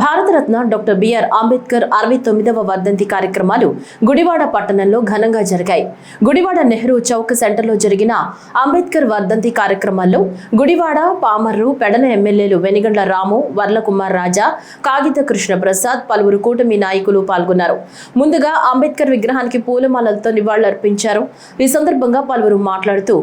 Bharat Ratna doctor BR Ambedkar అరవై తొమ్మిదవ వర్ధంతి కార్యక్రమాలు గుడివాడ పట్టణంలో ఘనంగా జరిగాయి. గుడివాడ నెహ్రూ చౌక్ సెంటర్లో జరిగిన అంబేద్కర్ వర్ధంతి కార్యక్రమాల్లో గుడివాడ పామర్రు పెడన ఎమ్మెల్యేలు వెనిగండ్ల రాము వర్లకుమార్ రాజా కాగిత కృష్ణ ప్రసాద్ పలువురు కూటమి నాయకులు పాల్గొన్నారు. ముందుగా అంబేద్కర్ విగ్రహానికి పూలమాలలతో నివాళులర్పించారు. ఈ సందర్భంగా పలువురు మాట్లాడుతూ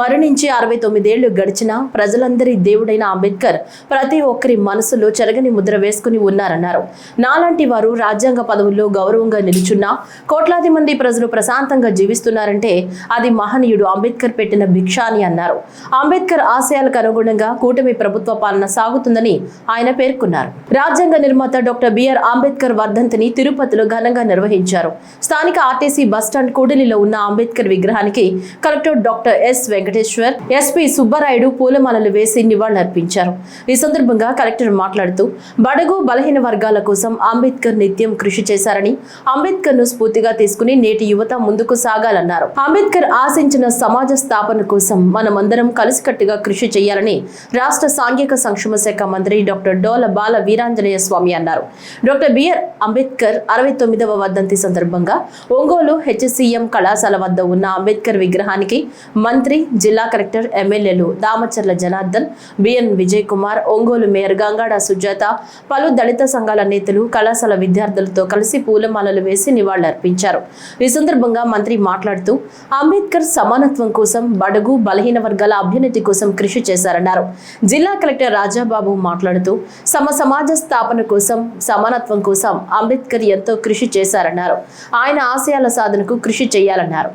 మరణించి అరవై తొమ్మిదేళ్ళు గడిచినా ప్రజలందరి దేవుడైన అంబేద్కర్ ప్రతి ఒక్కరి మనసులో చెరగని ముద్ర వేసుకుని ఉన్నారన్నారు. నాలాంటి వారు రాజ్యాంగ పదవుల్లో గౌరవంగా నిలుచున్నా కోట్లాది మంది ప్రజలు ప్రశాంతంగా జీవిస్తున్నారంటే అది మహనీయుడు అంబేద్కర్ పెట్టిన భిక్ష అని అన్నారు. అంబేద్కర్ ఆశయాలకు అనుగుణంగా కూటమి ప్రభుత్వ పాలన సాగుతుందని ఆయన పేర్కొన్నారు. రాజ్యాంగ నిర్మాత డాక్టర్ బిఆర్ అంబేద్కర్ వర్ధంతిని తిరుపతిలో ఘనంగా నిర్వహించారు. స్థానిక ఆర్టీసీ బస్టాండ్ కూడలిలో ఉన్న అంబేద్కర్ విగ్రహానికి collector doctor S Venkateshwar SP Subbarayudu పూలమాలలు వేసి నివాళులర్పించారు. ఈ సందర్భంగా కలెక్టర్ మాట్లాడుతూ బడగు బలహీన వర్గాల కోసం అంబేద్కర్ నిత్యం కృషి చేశారని అంబేద్కర్ను స్ఫూర్తిగా తీసుకుని నేటి యువత ముందుకు సాగాలన్నారు. అంబేద్కర్ ఆశించిన సమాజ స్థాపన కోసం మనమందరం కలిసికట్టుగా కృషి చేయాలని రాష్ట్ర సాంఘిక సంక్షేమ శాఖ మంత్రి డాక్టర్ డోల బాల వీరాంజనేయ స్వామి అన్నారు. డాక్టర్ బిఆర్ అంబేద్కర్ అరవై తొమ్మిదవ వర్ధంతి సందర్భంగా ఒంగోలు హెచ్సిఎం కళాశాల వద్ద ఉన్న అంబేద్కర్ విగ్రహానికి మంత్రి జిల్లా కలెక్టర్ ఎమ్మెల్యేలు దామచర్ల జనార్దన్ బిఎన్ విజయ్ కుమార్ ఒంగోలు మేయర్ గంగాడ సుజాత పలు దళిత సంఘాల నేతలు కళాశాల విద్యార్థులతో కలిసి పూలమాలలు వేసి నివాళులర్పించారు. ఈ సందర్భంగా మంత్రి మాట్లాడుతూ అంబేద్కర్ సమానత్వం కోసం బడుగు బలహీన వర్గాల అభ్యున్నతి కోసం కృషి చేశారన్నారు. జిల్లా కలెక్టర్ రాజాబాబు మాట్లాడుతూ సమ సమాజ స్థాపన కోసం సమానత్వం కోసం అంబేద్కర్ ఎంతో కృషి చేశారన్నారు. ఆయన ఆశయాల సాధనకు కృషి చేయాలన్నారు.